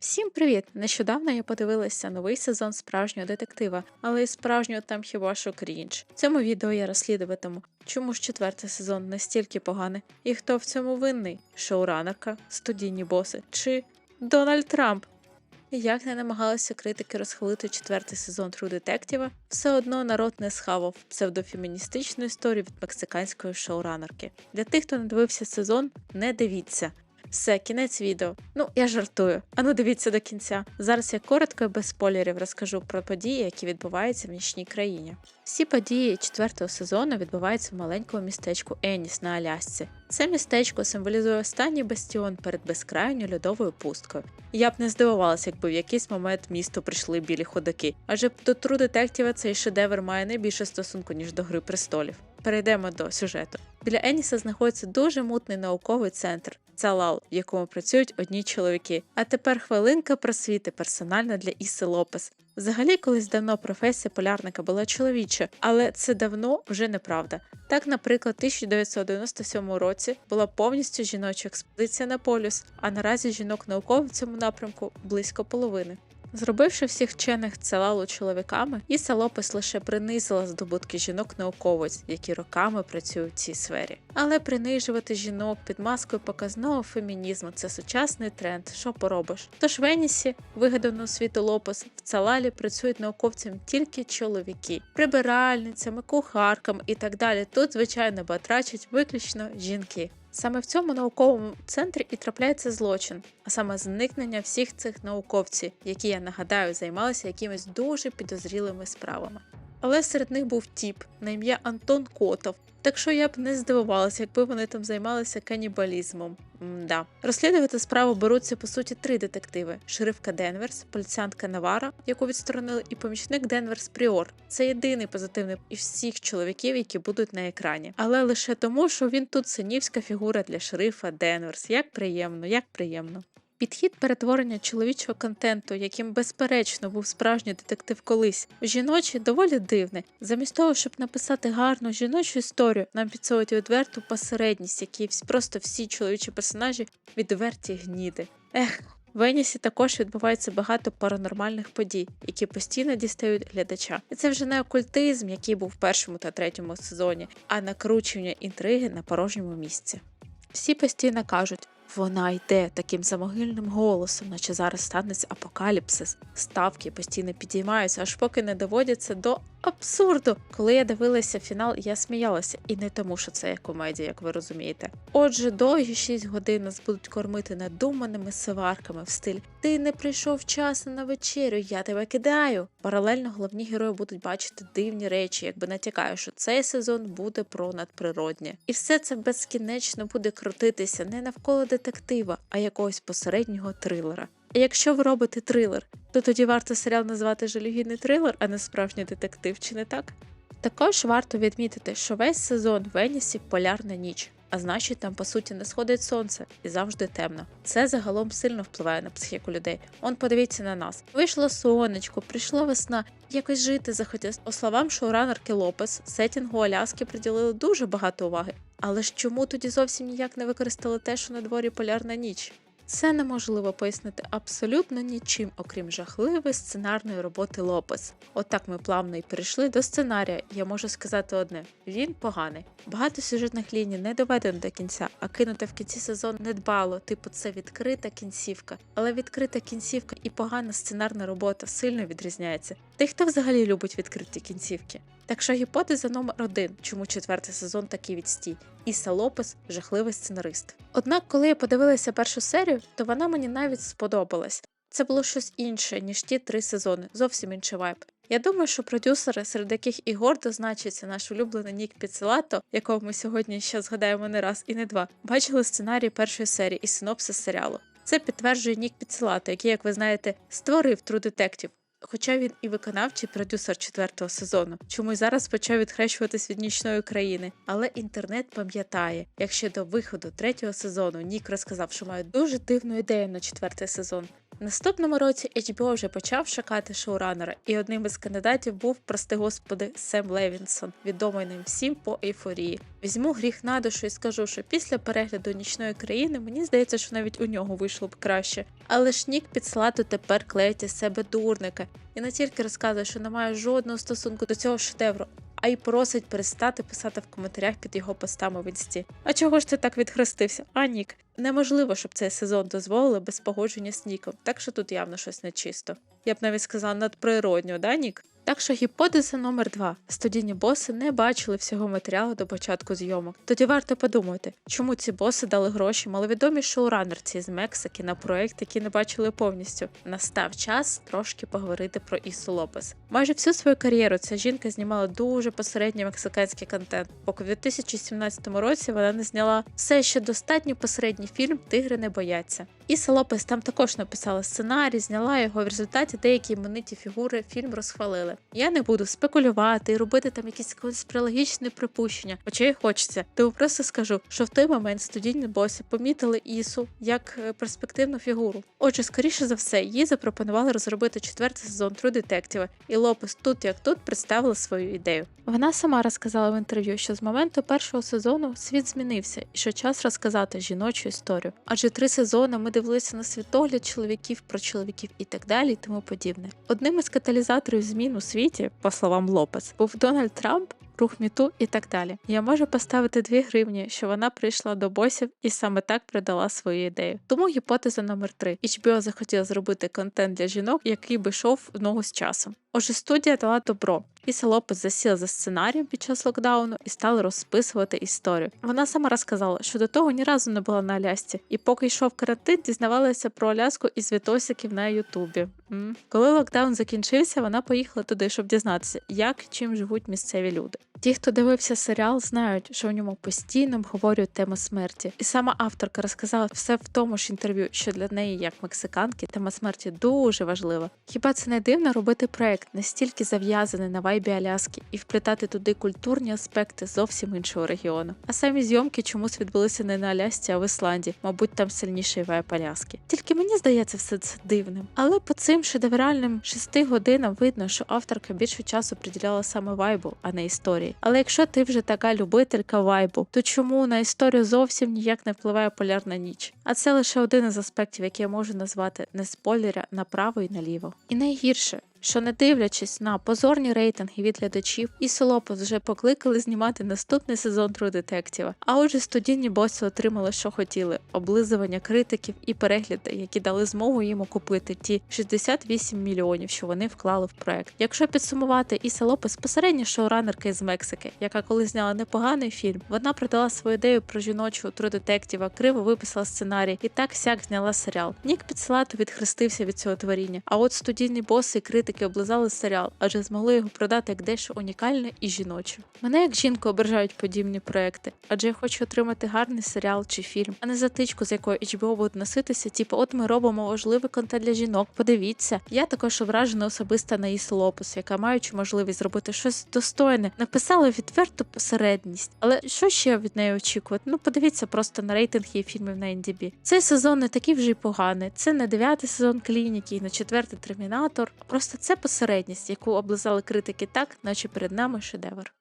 Всім привіт! Нещодавно я подивилася новий сезон справжнього детектива, але із справжнього там хіба що крінж. В цьому відео я розслідуватиму, чому ж четвертий сезон настільки поганий, і хто в цьому винний шоуранерка, студійні боси чи Дональд Трамп. Як не намагалися критики розхвалити четвертий сезон True Detective, все одно народ не схавав псевдофеміністичну історію від мексиканської шоуранерки. Для тих, хто не дивився сезон, не дивіться. Все, кінець відео. Ну, я жартую. Ану, дивіться до кінця. Зараз я коротко і без спойлерів розкажу про події, які відбуваються в нічній країні. Всі події четвертого сезону відбуваються в маленькому містечку Еніс на Алясці. Це містечко символізує останній бастіон перед безкрайньою льодовою пусткою. Я б не здивувалася, якби в якийсь момент в місто прийшли білі ходаки. Адже до True Detective цей шедевр має не більше стосунку, ніж до Гри престолів. Перейдемо до сюжету. Біля Еніса знаходиться дуже мутний науковий центр. Цалал, в якому працюють одні чоловіки. А тепер хвилинка просвіти персонально для Іси Лопес. Взагалі, колись давно професія полярника була чоловіча, але це давно вже неправда. Так, наприклад, у 1997 році була повністю жіноча експедиція на полюс, а наразі жінок наукових в цьому напрямку близько половини. Зробивши всіх вчених целалу чоловіками, Іса Лопес лише принизила здобутки жінок-науковиць, які роками працюють в цій сфері. Але принижувати жінок під маскою показного фемінізму це сучасний тренд. Що поробиш? Тож в Енісі, вигадану світу Лопес, в Цалалі працюють науковцям тільки чоловіки, прибиральницями, кухарками і так далі. Тут, звичайно, батрачать виключно жінки. Саме в цьому науковому центрі і трапляється злочин, а саме зникнення всіх цих науковців, які я нагадаю займалися якимись дуже підозрілими справами. Але серед них був тіп на ім'я Антон Котов. Так що я б не здивувалася, якби вони там займалися канібалізмом. М-да. Розслідувати справу беруться по суті три детективи: шерифка Денверс, поліціянтка Навара, яку відсторонили, і помічник Денверс Пріор. Це єдиний позитивний із всіх чоловіків, які будуть на екрані. Але лише тому, що він тут синівська фігура для шерифа Денверс. Як приємно, як приємно. Підхід перетворення чоловічого контенту, яким безперечно був справжній детектив колись, в жіночий доволі дивний. Замість того, щоб написати гарну жіночу історію, нам підсовують відверту посередність, які просто всі чоловічі персонажі відверті гніди. Ех. В Енісі також відбувається багато паранормальних подій, які постійно дістають глядача. І це вже не окультизм, який був в першому та третьому сезоні, а накручування інтриги на порожньому місці. Всі постійно кажуть, вона йде таким замогильним голосом, наче зараз станеться апокаліпсис. Ставки постійно підіймаються, аж поки не доводяться до абсурду. Коли я дивилася фінал, я сміялася, і не тому, що це є комедія, як ви розумієте. Отже, довгі 6 годин нас будуть кормити надуманими сварками в стиль Ти не прийшов вчасно на вечерю, я тебе кидаю. Паралельно головні герої будуть бачити дивні речі, якби натякаю, що цей сезон буде про надприроднє. І все це безкінечно буде крутитися не навколо детектива, а якогось посереднього трилера. А якщо ви робите трилер, то тоді варто серіал назвати жалюгідний трилер, а не справжній детектив, чи не так? Також варто відмітити, що весь сезон в Енісі полярна ніч, а значить там по суті не сходить сонце і завжди темно. Це загалом сильно впливає на психіку людей. Он подивіться на нас. Вийшло сонечко, прийшла весна, якось жити захотілося. По словам шоуранерки Лопес, сетінгу Аляски приділили дуже багато уваги. Але ж чому тоді зовсім ніяк не використали те, що на дворі полярна ніч? Це неможливо пояснити абсолютно нічим, окрім жахливої сценарної роботи Лопес. Отак ми плавно і перейшли до сценарія. Я можу сказати одне: він поганий. Багато сюжетних ліній не доведено до кінця, а кинуте в кінці сезону недбало, типу це відкрита кінцівка. Але відкрита кінцівка і погана сценарна робота сильно відрізняється. Й хто взагалі любить відкриті кінцівки? Так що гіпотеза номер один, чому четвертий сезон такий відстій. Іса Лопес жахливий сценарист. Однак, коли я подивилася першу серію, то вона мені навіть сподобалась. Це було щось інше, ніж ті три сезони, зовсім інший вайб. Я думаю, що продюсери, серед яких і гордо значиться наш улюблений Нік Піцелато, якого ми сьогодні ще згадаємо не раз і не два, бачили сценарій першої серії і синопсис серіалу. Це підтверджує Нік Піцелато, який, як ви знаєте, створив True Detective. Хоча він і виконавчий продюсер четвертого сезону, чому й зараз почав відхрещуватись від нічної країни. Але інтернет пам'ятає, як ще до виходу третього сезону Нік розказав, що має дуже дивну ідею на четвертий сезон. Наступному році HBO вже почав шукати шоуранера, і одним із кандидатів був, прости господи, Сем Левінсон, відомий ним всім по ейфорії. Візьму гріх на душу і скажу, що після перегляду нічної країни мені здається, що навіть у нього вийшло б краще. Але ж Нік Підслату тепер клеїть із себе дурника і не тільки розказує, що не має жодного стосунку до цього шедевру, а й просить перестати писати в коментарях під його постами в інсті. А чого ж ти так відхрестився? А Нік, неможливо, щоб цей сезон дозволили без погодження з Ніком, так що тут явно щось нечисто. Я б навіть сказала надприродньо, да, Нік? Так що гіпотеза номер два: студійні боси не бачили всього матеріалу до початку зйомок. Тоді варто подумати, чому ці боси дали гроші маловідомі шоуранерці з Мексики на проект, який не бачили повністю. Настав час трошки поговорити про Ісу Лопес. Майже всю свою кар'єру ця жінка знімала дуже посередній мексиканський контент, поки в 2017 році вона не зняла все ще достатньо посередній фільм Тигри не бояться. Іса Лопес там також написала сценарій, зняла його. В результаті деякі імениті фігури фільм розхвалили. Я не буду спекулювати і робити там якісь конспірологічні припущення, хоча й хочеться. Тому просто скажу, що в той момент студійні боси помітили Ісу як е, перспективну фігуру. Отже, скоріше за все, їй запропонували розробити четвертий сезон True Detective, і Лопес тут як тут представила свою ідею. Вона сама розказала в інтерв'ю, що з моменту першого сезону світ змінився, і що час розказати жіночу історію. Адже три сезони ми дивилися на світогляд чоловіків про чоловіків і так далі, і тому подібне. Одним із каталізаторів змін у світі, по словам Лопес, був Дональд Трамп. Рух міту і так далі. Я можу поставити 2 гривні, що вона прийшла до босів і саме так продала свою ідею. Тому гіпотеза номер 3. HBO захотіла зробити контент для жінок, який би йшов в ногу з часом. Отже, студія дала добро. Іса Лопес засіла за сценарієм під час локдауну і стала розписувати історію. Вона сама розказала, що до того ні разу не була на Алясці, і поки йшов карантин, дізнавалася про Аляску із відосиків на Ютубі. Коли локдаун закінчився, вона поїхала туди, щоб дізнатися, як чим живуть місцеві люди. Ті, хто дивився серіал, знають, що в ньому постійно обговорюють тему смерті. І сама авторка розказала все в тому ж інтерв'ю, що для неї, як мексиканки, тема смерті дуже важлива. Хіба це не дивно робити проект настільки зав'язаний на вайбі Аляски і вплітати туди культурні аспекти зовсім іншого регіону? А самі зйомки чомусь відбулися не на Алясці, а в Ісландії. Мабуть, там сильніший вайб Аляски. Тільки мені здається все це дивним. Але по цим шедевральним шести годинам видно, що авторка більше часу приділяла саме вайбу, а не історії. Але якщо ти вже така любителька вайбу, то чому на історію зовсім ніяк не впливає полярна ніч? А це лише один із аспектів, який я можу назвати не спойлеря направо і наліво. І найгірше. Що не дивлячись на позорні рейтинги від глядачів, і Солопос вже покликали знімати наступний сезон True Detective. А отже, студійні боси отримали, що хотіли: облизування критиків і перегляди, які дали змогу їм окупити ті 68 мільйонів, що вони вклали в проект. Якщо підсумувати, Іса Лопес посередня шоуранерка із Мексики, яка коли зняла непоганий фільм, вона продала свою ідею про жіночу True Detective, криво виписала сценарій і так сяк зняла серіал. Нік Підсилату відхрестився від цього творіння. А от студійні боси і критики облизали серіал, адже змогли його продати як дещо унікальне і жіноче. Мене як жінку ображають подібні проекти, адже я хочу отримати гарний серіал чи фільм, а не затичку, з якою HBO буде носитися. Типу, от ми робимо важливий контент для жінок. Подивіться, я також ображена особисто на Ісу Лопес, яка маючи можливість зробити щось достойне, написала відверту посередність. Але що ще від неї очікувати? Ну подивіться просто на рейтинг її фільмів на NDB. Цей сезон не такий вже й поганий. Це не дев'ятий сезон клініки і не четвертий термінатор. а Просто це посередність, яку облизали критики так, наче перед нами шедевр.